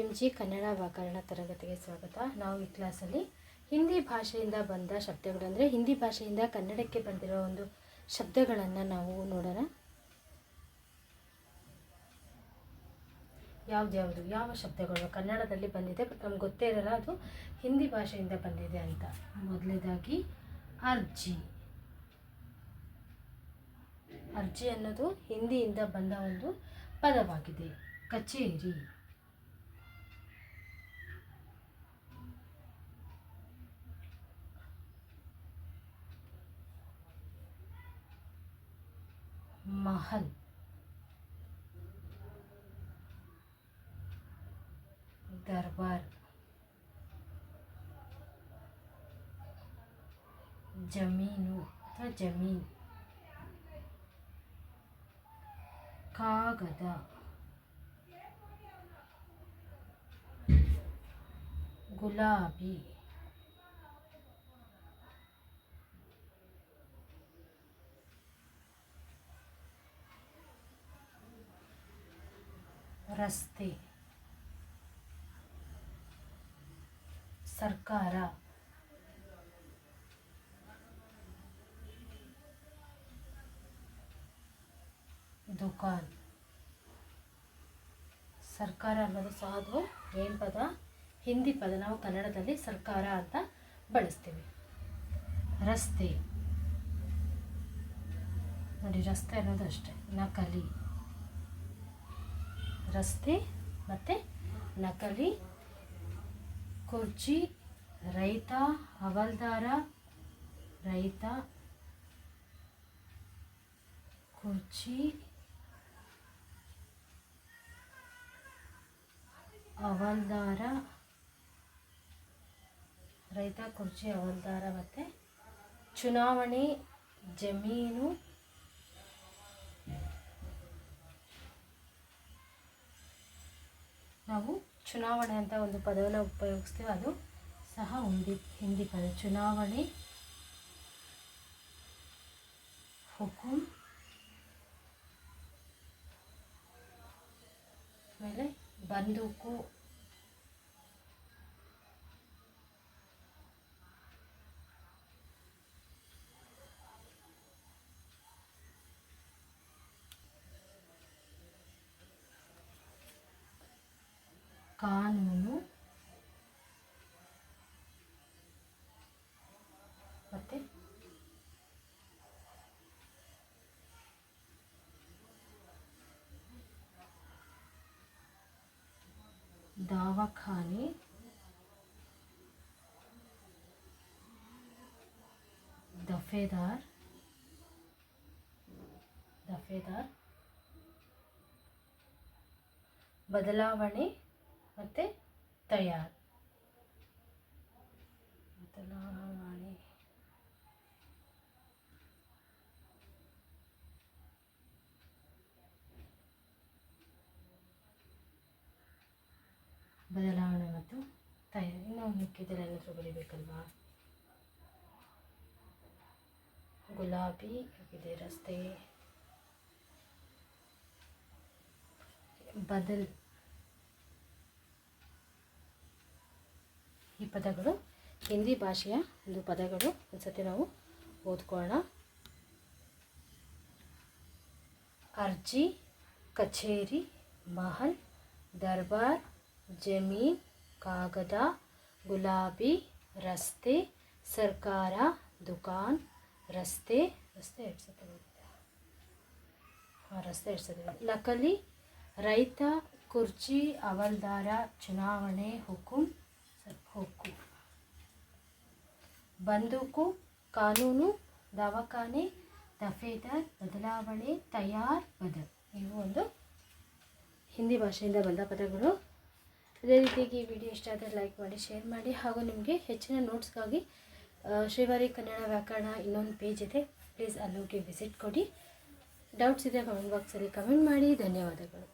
M G Kannada ವ್ಯಾಕರಣ ತರಗತಿಗೆ ಸ್ವಾಗತ. ನಾವು ಈ ಕ್ಲಾಸಲ್ಲಿ ಹಿಂದಿ ಭಾಷೆಯಿಂದ ಬಂದ ಶಬ್ದಗಳು ಅಂದರೆ ಹಿಂದಿ ಭಾಷೆಯಿಂದ ಕನ್ನಡಕ್ಕೆ ಬಂದಿರೋ ಒಂದು ಶಬ್ದಗಳನ್ನು ನಾವು ನೋಡೋಣ. ಯಾವ್ದ್ಯಾವುದು? ಯಾವ ಶಬ್ದಗಳು ಕನ್ನಡದಲ್ಲಿ ಬಂದಿದೆ? ಬಟ್ ನಮ್ಗೆ ಗೊತ್ತೇ ಇರಲ್ಲ, ಅದು ಹಿಂದಿ ಭಾಷೆಯಿಂದ ಬಂದಿದೆ ಅಂತ. ಮೊದಲನೇದಾಗಿ ಅರ್ಜಿ. ಅರ್ಜಿ ಅನ್ನೋದು ಹಿಂದಿಯಿಂದ ಬಂದ ಒಂದು ಪದವಾಗಿದೆ. ಕಚೇರಿ. ಮಹಲ್ ದರ್ಬಾರ್ ಜಮೀನು ಅಥವಾ ಜಮೀನ್ ಕಾಗದ ಗುಲಾಬಿ ರಸ್ತೆ. ಸರ್ಕಾರ. ದುಕಾನ್. ಸರ್ಕಾರ ಅನ್ನೋದು ಸಾಧು ಅದು ಏನು ಪದ? ಹಿಂದಿ ಪದ. ನಾವು ಕನ್ನಡದಲ್ಲಿ ಸರ್ಕಾರ ಅಂತ ಬಳಸ್ತೀವಿ. ರಸ್ತೆ. ನೋಡಿ, ರಸ್ತೆ ಅನ್ನೋದು ಅಷ್ಟೇ. ನಕಲಿ. ರಸ್ತೆ ಮತ್ತು ನಕಲಿ ಕುರ್ಚಿ, ರೈತ, ಹವಲ್ದಾರ, ರೈತ ಕುರ್ಚಿ, ಹವಲ್ದಾರ, ರೈತ ಕುರ್ಚಿ, ಹವಲ್ದಾರ ಮತ್ತು ಚುನಾವಣೆ ಜಮೀನು ನಾವು ಚುನಾವಣೆ ಅಂತ ಒಂದು ಪದವನ್ನು ಉಪಯೋಗಿಸ್ತೀವಿ, ಅದು ಸಹ ಹಿಂದಿ ಹಿಂದಿ ಪದ ಚುನಾವಣೆ, ಹುಕುಂ ಆಮೇಲೆ ಬಂದೂಕು ಕಾನೂನು ಮತ್ತು ದವಾಖಾನೆ ದಫೇದಾರ್ ದಫೇದಾರ್ ಬದಲಾವಣೆ ಮತ್ತು ತಯಾರು. ಬದಲಾವಣೆ ಬದಲಾವಣೆ ಮತ್ತು ತಯಾರಿ. ನಾವು ಮಿಕ್ಕಿದ್ರೆ ಏನಾದರೂ ಬರೀಬೇಕಲ್ವಾ ಗುಲಾಬಿ ಇದೆ ರಸ್ತೆ. ಬದಲ್ ಪದಗಳು, ಹಿಂದಿ ಭಾಷೆಯ ಒಂದು ಪದಗಳು. ಒಂದ್ಸತಿ ನಾವು ಓದ್ಕೊಳ್ಳೋಣ. ಅರ್ಜಿ, ಕಚೇರಿ, ಮಹಲ್, ದರ್ಬಾರ್, ಜಮೀನ್, ಕಾಗದ, ಗುಲಾಬಿ, ರಸ್ತೆ, ಸರ್ಕಾರ, ದುಕಾನ್, ರಸ್ತೆ ರಸ್ತೆ ಎರಡು ಸತಿ ಹಾಂ, ರಸ್ತೆ ಎರಡು ಸತಿ ಬಂದಿದೆ. ನಕಲಿ, ರೈತ, ಕುರ್ಚಿ, ಅವಲ್ದಾರ, ಚುನಾವಣೆ, ಹುಕುಂ ಬಂದೂಕು, ಕಾನೂನು, ದವಾಖಾನೆ, ದಫೇದಾರ್, ಬದಲಾವಣೆ, ತಯಾರ್ ಬದಲ್ ಇವು ಒಂದು ಹಿಂದಿ ಭಾಷೆಯಿಂದ ಬಂದ ಪದಗಳು. ಅದೇ ರೀತಿಯಾಗಿ ಈ ವಿಡಿಯೋ ಇಷ್ಟ ಆದರೆ ಲೈಕ್ ಮಾಡಿ, ಶೇರ್ ಮಾಡಿ, ಹಾಗೂ ನಿಮಗೆ ಹೆಚ್ಚಿನ ನೋಟ್ಸ್ಗಾಗಿ ಶ್ರೀವಾರಿ ಕನ್ನಡ ವ್ಯಾಕರಣ ಇನ್ನೊಂದು ಪೇಜ್ ಇದೆ. ಪ್ಲೀಸ್ ಅಲ್ಲಿಗೆ ವಿಸಿಟ್ ಕೊಡಿ. ಡೌಟ್ಸ್ ಇದೆ, ಕಮೆಂಟ್ ಬಾಕ್ಸಲ್ಲಿ ಕಮೆಂಟ್ ಮಾಡಿ. ಧನ್ಯವಾದಗಳು.